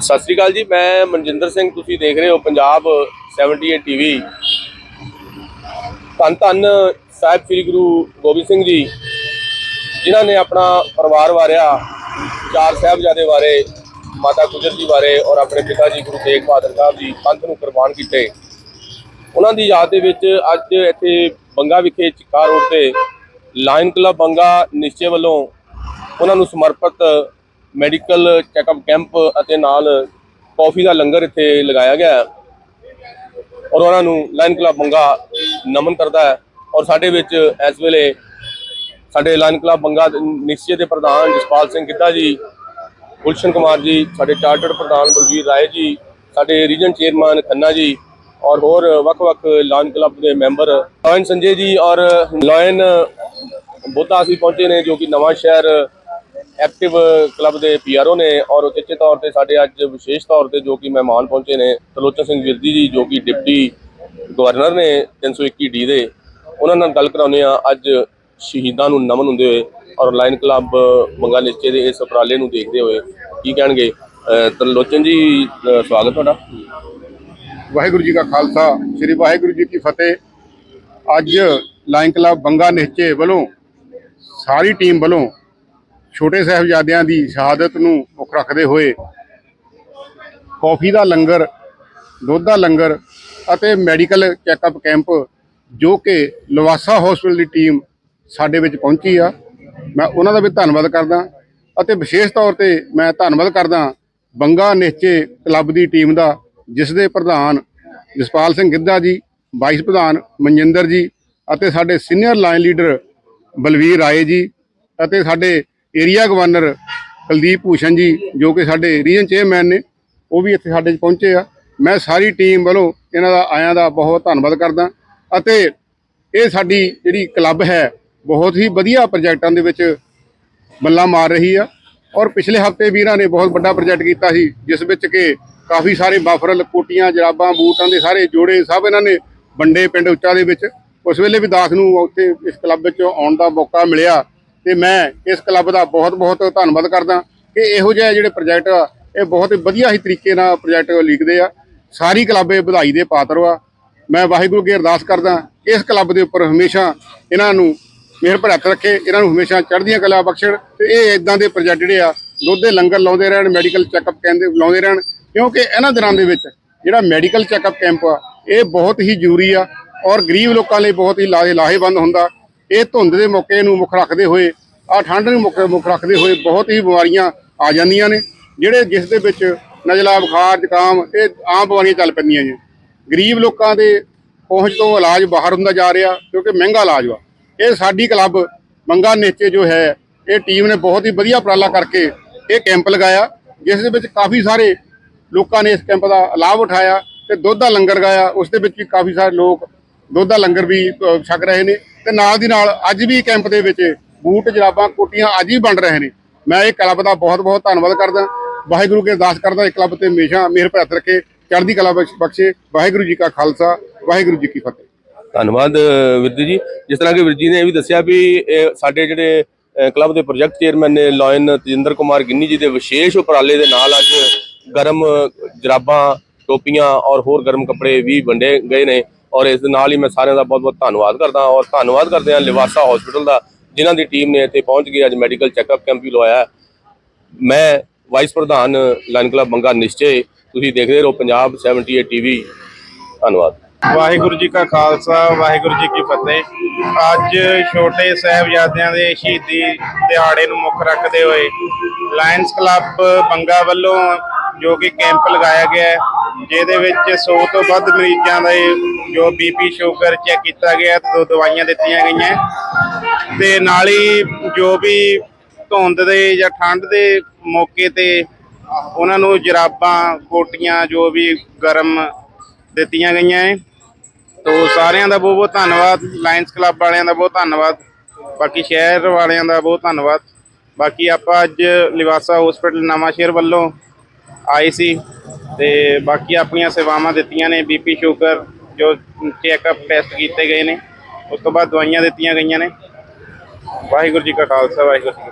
ਸਤਿ ਸ੍ਰੀ ਅਕਾਲ ਜੀ, ਮੈਂ ਮਨਜਿੰਦਰ ਸਿੰਘ, ਤੁਸੀਂ ਦੇਖ ਰਹੇ ਹੋ ਪੰਜਾਬ 78 ਟੀਵੀ। ਧੰਨ ਧੰਨ ਸਾਹਿਬ ਸ੍ਰੀ ਗੁਰੂ ਗੋਬਿੰਦ ਸਿੰਘ ਜੀ, ਜਿਨ੍ਹਾਂ ਨੇ ਆਪਣਾ ਪਰਿਵਾਰ ਵਾਰਿਆ, ਚਾਰ ਸਾਹਿਬਜ਼ਾਦੇ ਬਾਰੇ ਮਾਤਾ ਗੁਜਰ ਜੀ ਬਾਰੇ ਔਰ ਆਪਣੇ ਪਿਤਾ ਜੀ ਗੁਰੂ ਤੇਗ ਬਹਾਦਰ ਸਾਹਿਬ ਜੀ ਪੰਥ ਨੂੰ ਕੁਰਬਾਨ ਕੀਤੇ। ਉਹਨਾਂ ਦੀ ਯਾਦ ਦੇ ਵਿੱਚ ਅੱਜ ਇੱਥੇ ਬੰਗਾ ਵਿਖੇ ਚਿੱਕਾ ਰੋਡ ਤੇ ਲਾਇਨ ਕਲੱਬ ਬੰਗਾ ਨਿਸ਼ਚੇ ਵੱਲੋਂ ਉਹਨਾਂ ਨੂੰ ਸਮਰਪਿਤ ਮੈਡੀਕਲ ਚੈੱਕਅਪ ਕੈਂਪ ਅਤੇ ਨਾਲ ਕਾਫੀ ਦਾ ਲੰਗਰ ਇੱਥੇ ਲਗਾਇਆ ਗਿਆ ਔਰ ਉਹਨਾਂ ਨੂੰ ਲਾਇਨ ਕਲੱਬ ਬੰਗਾ ਨਮਨ ਕਰਦਾ ਹੈ। ਔਰ ਸਾਡੇ ਵਿੱਚ ਇਸ ਵੇਲੇ ਸਾਡੇ ਲਾਇਨ ਕਲੱਬ ਬੰਗਾ ਦੇ ਨਿਸ਼ਚੇ ਦੇ ਪ੍ਰਧਾਨ ਜਸਪਾਲ ਸਿੰਘ ਗਿੱਧਾ ਜੀ, ਗੁਲਸ਼ਨ ਕੁਮਾਰ ਜੀ, ਸਾਡੇ ਚਾਰਟਰਡ ਪ੍ਰਧਾਨ ਬਲਵੀਰ ਰਾਏ ਜੀ, ਸਾਡੇ ਰੀਜਨ ਚੇਅਰਮੈਨ ਖੰਨਾ ਜੀ ਔਰ ਹੋਰ ਵੱਖ-ਵੱਖ ਲਾਇਨ ਕਲੱਬ ਦੇ ਮੈਂਬਰ, ਲਾਇਨ ਸੰਜੇ ਜੀ ਔਰ ਲਾਇਨ ਬੋਤਾ ਅਸੀਂ ਪਹੁੰਚੇ ਨੇ ਜੋ ਕਿ ਨਵਾਂ ਸ਼ਹਿਰ ਐਕਟਿਵ ਕਲੱਬ ਦੇ ਪੀਆਰਓ ਨੇ ਔਰ ਉਚੇਚੇ ਤੌਰ ਤੇ ਸਾਡੇ ਅੱਜ ਵਿਸ਼ੇਸ਼ ਤੌਰ ਤੇ ਜੋ ਕਿ ਮਹਿਮਾਨ ਪਹੁੰਚੇ ਨੇ, ਤਲੋਚਨ ਸਿੰਘ ਵਿਰਦੀ ਜੀ, ਜੋ ਕਿ ਡਿਪਟੀ ਗਵਰਨਰ ਨੇ 321 ਡੀ ਦੇ। ਉਹਨਾਂ ਨਾਲ ਗੱਲ ਕਰਾਉਂਦੇ ਆ ਅੱਜ ਸ਼ਹੀਦਾਂ ਨੂੰ ਨਮਨ ਹੁੰਦੇ ਹੋਏ ਔਰ ਲਾਇਨ ਕਲੱਬ ਬੰਗਾ ਨਿਸ਼ਚੇ ਦੇ ਇਸ ਉਪਰਾਲੇ ਨੂੰ ਦੇਖਦੇ ਹੋਏ ਕੀ ਕਹਿਣਗੇ? ਤਰਲੋਚਨ ਜੀ ਸਵਾਗਤ ਤੁਹਾਡਾ। ਵਾਹਿਗੁਰੂ ਜੀ ਕਾ ਖਾਲਸਾ, ਸ੍ਰੀ ਵਾਹਿਗੁਰੂ ਜੀ ਕੀ ਫਤਿਹ। ਅੱਜ ਲਾਇਨ ਕਲੱਬ ਬੰਗਾ ਨਿਸ਼ਚੇ ਵੱਲੋਂ ਸਾਰੀ ਟੀਮ ਵੱਲੋਂ ਛੋਟੇ ਸਾਹਿਬਜ਼ਾਦਿਆਂ ਦੀ ਸ਼ਹਾਦਤ ਨੂੰ ਮੁੱਖ ਰੱਖਦੇ ਹੋਏ ਕੌਫੀ ਦਾ ਲੰਗਰ, ਦੁੱਧ ਦਾ ਲੰਗਰ ਅਤੇ ਮੈਡੀਕਲ ਚੈੱਕਅਪ ਕੈਂਪ ਜੋ ਕਿ ਲਵਾਸਾ ਹਸਪੀਟਲ ਦੀ ਟੀਮ ਸਾਡੇ ਵਿੱਚ ਪਹੁੰਚੀ ਆ। ਮੈਂ ਉਹਨਾਂ ਦਾ ਵੀ ਧੰਨਵਾਦ ਕਰਦਾ ਅਤੇ ਵਿਸ਼ੇਸ਼ ਤੌਰ ਤੇ ਮੈਂ ਧੰਨਵਾਦ ਕਰਦਾ ਬੰਗਾ ਨਿਹਚੇ ਕਲੱਬ ਦੀ ਟੀਮ ਦਾ, ਜਿਸ ਦੇ ਪ੍ਰਧਾਨ ਜਸਪਾਲ ਸਿੰਘ ਗਿੱਧਾ ਜੀ ਵਾਈਸ ਪ੍ਰਧਾਨ ਮਨਜਿੰਦਰ ਜੀ ਅਤੇ ਸਾਡੇ senior lion leader Balvir Rai ji ਅਤੇ ਸਾਡੇ ਏਰੀਆ ਗਵਰਨਰ ਕੁਲਦੀਪ ਭੂਸ਼ਣ ਜੀ, ਜੋ ਕਿ ਸਾਡੇ ਰੀਜਨ ਚੇਅਰਮੈਨ ਨੇ, ਉਹ ਵੀ ਇੱਥੇ ਸਾਡੇ 'ਚ ਪਹੁੰਚੇ ਆ। ਮੈਂ ਸਾਰੀ ਟੀਮ ਵੱਲੋਂ ਇਹਨਾਂ ਦਾ, ਆਇਆਂ ਦਾ ਬਹੁਤ ਧੰਨਵਾਦ ਕਰਦਾ। ਅਤੇ ਇਹ ਸਾਡੀ ਜਿਹੜੀ ਕਲੱਬ ਹੈ, ਬਹੁਤ ਹੀ ਵਧੀਆ ਪ੍ਰੋਜੈਕਟਾਂ ਦੇ ਵਿੱਚ ਬੱਲਾ ਮਾਰ ਰਹੀ ਆ। ਔਰ ਪਿਛਲੇ ਹਫ਼ਤੇ ਵੀਰਾਂ ਨੇ ਬਹੁਤ ਵੱਡਾ ਪ੍ਰੋਜੈਕਟ ਕੀਤਾ ਸੀ, ਜਿਸ ਵਿੱਚ ਕਿ ਕਾਫੀ ਸਾਰੇ ਬਾਫਰਲ ਕੋਟੀਆਂ, ਜਰਾਬਾਂ, ਬੂਟਾਂ ਦੇ ਸਾਰੇ ਜੋੜੇ ਸਭ ਇਹਨਾਂ ਨੇ ਵੰਡੇ ਪਿੰਡ ਉੱਚਾ ਦੇ ਵਿੱਚ। ਉਸ ਵੇਲੇ ਵੀ ਦਾਸ ਨੂੰ ਉੱਥੇ ਇਸ ਕਲੱਬ ਵਿੱਚ ਆਉਣ ਦਾ ਮੌਕਾ ਮਿਲਿਆ। ਤੇ ਮੈਂ ਇਸ ਕਲੱਬ ਦਾ ਬਹੁਤ ਬਹੁਤ ਧੰਨਵਾਦ ਕਰਦਾ ਕਿ ਇਹੋ ਜਿਹੇ ਜਿਹੜੇ ਪ੍ਰੋਜੈਕਟ ਆ, ਇਹ ਬਹੁਤ ਵਧੀਆ ਹੀ ਤਰੀਕੇ ਨਾਲ ਪ੍ਰੋਜੈਕਟ ਲਿਖਦੇ ਆ। ਸਾਰੀ ਕਲੱਬ ਵਧਾਈ ਦੇ ਪਾਤਰ ਆ। ਮੈਂ ਵਾਹਿਗੁਰੂ ਅੱਗੇ ਅਰਦਾਸ ਕਰਦਾ, ਇਸ ਕਲੱਬ ਦੇ ਉੱਪਰ ਹਮੇਸ਼ਾ ਇਹਨਾਂ ਨੂੰ ਮਿਹਰ ਭਰ ਹੱਥ ਰੱਖੇ, ਇਹਨਾਂ ਨੂੰ ਹਮੇਸ਼ਾ ਚੜ੍ਹਦੀਆਂ ਕਲਾ ਬਖਸ਼ਣ ਤੇ ਇਹ ਇਦਾਂ ਦੇ ਪ੍ਰੋਜੈਕਟ ਜਿਹੜੇ ਆ, ਦੁੱਧ ਦੇ ਲੰਗਰ ਲਾਉਂਦੇ ਰਹਿਣ ਮੈਡੀਕਲ ਚੈੱਕਅਪ ਕਹਿੰਦੇ, ਲਾਉਂਦੇ ਰਹਿਣ। ਕਿਉਂਕਿ ਇਹਨਾਂ ਦਿਨਾਂ ਦੇ ਵਿੱਚ ਜਿਹੜਾ ਮੈਡੀਕਲ ਚੈੱਕਅਪ ਕੈਂਪ ਆ, ਇਹ ਬਹੁਤ ਹੀ ਜ਼ਰੂਰੀ ਆ ਔਰ ਗਰੀਬ ਲੋਕਾਂ ਲਈ ਬਹੁਤ ਹੀ ਲਾਹੇ ਲਾਹੇਵੰਦ ਹੁੰਦਾ। ਇਹ ਧੁੰਦ ਦੇ ਮੌਕੇ ਨੂੰ ਮੁੱਖ ਰੱਖਦੇ ਹੋਏ ਆ ਠੰਡ ਨੂੰ ਮੁੱਖ ਮੁੱਖ ਰੱਖਦੇ ਹੋਏ ਬਹੁਤ ਹੀ ਬਿਮਾਰੀਆਂ ਆ ਜਾਂਦੀਆਂ ਨੇ, ਜਿਹੜੇ ਜਿਸ ਦੇ ਵਿੱਚ ਨਜ਼ਲਾ, ਬੁਖਾਰ, ਜ਼ੁਕਾਮ, ਇਹ ਆਮ ਬਿਮਾਰੀਆਂ ਚੱਲ ਪੈਂਦੀਆਂ ਜੀ। ਗਰੀਬ ਲੋਕਾਂ ਦੇ ਪਹੁੰਚ ਤੋਂ ਇਲਾਜ ਬਾਹਰ ਹੁੰਦਾ ਜਾ ਰਿਹਾ, ਕਿਉਂਕਿ ਮਹਿੰਗਾ ਇਲਾਜ ਵਾ। ਇਹ ਸਾਡੀ ਕਲੱਬ, ਮੰਗਾ ਨੇਚੇ ਜੋ ਹੈ, ਇਹ ਟੀਮ ਨੇ ਬਹੁਤ ਹੀ ਵਧੀਆ ਉਪਰਾਲਾ ਕਰਕੇ ਇਹ ਕੈਂਪ ਲਗਾਇਆ, ਜਿਸ ਦੇ ਵਿੱਚ ਕਾਫੀ ਸਾਰੇ ਲੋਕਾਂ ਨੇ ਇਸ ਕੈਂਪ ਦਾ ਲਾਭ ਉਠਾਇਆ ਤੇ ਦੁੱਧ ਦਾ ਲੰਗਰ ਗਾਇਆ, ਉਸ ਦੇ ਵਿੱਚ ਵੀ ਕਾਫੀ ਸਾਰੇ ਲੋਕ ਦੁੱਧ ਦਾ ਲੰਗਰ ਵੀ ਛਕ ਰਹੇ ਨੇ। ਤੇ ਨਾਲ ਦੀ ਨਾਲ ਅੱਜ ਵੀ ਕੈਂਪ ਦੇ ਵਿੱਚ ਬੂਟ, ਜਰਾਬਾਂ, ਕੋਟੀਆਂ ਅੱਜ ਵੀ ਵੰਡ ਰਹੇ ਨੇ। ਮੈਂ ਇਹ ਕਲੱਬ ਦਾ ਬਹੁਤ ਬਹੁਤ ਧੰਨਵਾਦ ਕਰਦਾ। ਵਾਹਿਗੁਰੂ ਕੇ ਅਰਦਾਸ ਕਰਦਾ ਇਹ ਕਲੱਬ ਤੇ ਹਮੇਸ਼ਾ ਮਿਹਰ ਭਰ ਰੱਖੇ, ਚੜ੍ਹਦੀ ਕਲਾ ਬਖਸ਼ੇ ਵਾਹਿਗੁਰੂ ਜੀ ਕਾ ਖਾਲਸਾ, ਵਾਹਿਗੁਰੂ ਜੀ ਕੀ ਫਤਿਹ। ਧੰਨਵਾਦ, ਅਹ ਜੀ ਜਿਸ ਤਰ੍ਹਾਂ ਕਿ ਵਿਰਜੀ ਨੇ ਇਹ ਵੀ ਦੱਸਿਆ ਵੀ ਇਹ ਸਾਡੇ ਜਿਹੜੇ ਕਲੱਬ ਦੇ ਪ੍ਰੋਜੈਕਟ ਚੇਅਰਮੈਨ ਨੇ ਲਾਇਨ ਤਜਿੰਦਰ ਕੁਮਾਰ ਗਿੰਨੀ ਜੀ ਦੇ ਵਿਸ਼ੇਸ਼ ਉਪਰਾਲੇ ਦੇ ਨਾਲ ਅੱਜ ਗਰਮ ਜਰਾਬਾਂ, ਟੋਪੀਆਂ ਔਰ ਹੋਰ ਗਰਮ ਕੱਪੜੇ ਵੀ ਵੰਡੇ ਗਏ ਨੇ। ਔਰ ਇਸ ਦੇ ਨਾਲ ਹੀ ਮੈਂ ਸਾਰਿਆਂ ਦਾ ਬਹੁਤ-ਬਹੁਤ ਧੰਨਵਾਦ ਕਰਦਾ ਔਰ ਧੰਨਵਾਦ ਕਰਦੇ ਹਾਂ ਲਿਵਾਸਾ ਹਸਪੀਟਲ ਦਾ, ਜਿਨ੍ਹਾਂ ਦੀ ਟੀਮ ਨੇ ਇੱਥੇ ਪਹੁੰਚ ਕੇ ਅੱਜ ਮੈਡੀਕਲ ਚੈੱਕਅਪ ਕੈਂਪ ਵੀ ਲਵਾਇਆ। ਮੈਂ ਵਾਈਸ ਪ੍ਰਧਾਨ ਲਾਇਨ ਕਲੱਬ ਬੰਗਾ ਨਿਸ਼ਚੇ, ਤੁਸੀਂ ਦੇਖਦੇ ਰਹੋ ਪੰਜਾਬ 78 ਟੀਵੀ ਧੰਨਵਾਦ। ਵਾਹਿਗੁਰੂ ਜੀ ਕਾ ਖਾਲਸਾ, ਵਾਹਿਗੁਰੂ ਜੀ ਕੀ ਫਤਿਹ। ਅੱਜ ਛੋਟੇ ਸਾਹਿਬਜ਼ਾਦਿਆਂ ਦੇ ਸ਼ਹੀਦੀ ਦਿਹਾੜੇ ਨੂੰ ਮੁੱਖ ਰੱਖਦੇ ਹੋਏ ਲਾਇਨਸ ਕਲੱਬ ਬੰਗਾ ਵੱਲੋਂ ਜੋ ਕਿ ਕੈਂਪ ਲਗਾਇਆ ਗਿਆ ਹੈ ਜਿਹਦੇ ਵਿੱਚ 100 ਤੋਂ ਵੱਧ ਮਰੀਜ਼ਾਂ ਦਾ ਜੋ ਬੀਪੀ ਸ਼ੂਗਰ ਚੈੱਕ ਕੀਤਾ ਗਿਆ ਤੇ ਦੋ ਦਵਾਈਆਂ ਦਿੱਤੀਆਂ ਗਈਆਂ। ਤੇ ਨਾਲ ਹੀ ਜੋ ਵੀ ਧੁੰਦ ਦੇ ਜਾਂ ਠੰਡ ਦੇ ਮੌਕੇ ਤੇ ਉਹਨਾਂ ਨੂੰ ਜਰਾਬਾਂ, ਕੋਟੀਆਂ ਜੋ ਵੀ ਗਰਮ ਦਿੱਤੀਆਂ ਗਈਆਂ ਹੈ ਤੋ ਸਾਰਿਆਂ ਦਾ ਬਹੁਤ ਬਹੁਤ ਧੰਨਵਾਦ ਲਾਇਨਸ ਕਲੱਬ ਵਾਲਿਆਂ ਦਾ ਬਹੁਤ ਧੰਨਵਾਦ, ਬਾਕੀ ਸ਼ਹਿਰ ਵਾਲਿਆਂ ਦਾ ਬਹੁਤ ਧੰਨਵਾਦ। ਬਾਕੀ ਆਪਾਂ ਅੱਜ ਲਿਵਾਸਾ ਹਸਪੀਟਲ ਨਵਾਂ ਸ਼ਹਿਰ ਵੱਲੋਂ ਆਏ ਸੀ। ਤੇ ਬਾਕੀ ਆਪਣੀਆਂ ਸੇਵਾਵਾਂ ਦਿੱਤੀਆਂ ਨੇ ਬੀਪੀ ਸ਼ੂਗਰ ਜੋ ਚੈੱਕਅਪ ਟੈਸਟ ਕੀਤੇ ਗਏ ਨੇ, ਉਸ ਤੋਂ ਬਾਅਦ ਦਵਾਈਆਂ ਦਿੱਤੀਆਂ ਗਈਆਂ ਨੇ। ਵਾਹਿਗੁਰੂ ਜੀ ਕਾ ਖਾਲਸਾ, ਵਾਹਿਗੁਰੂ ਜੀ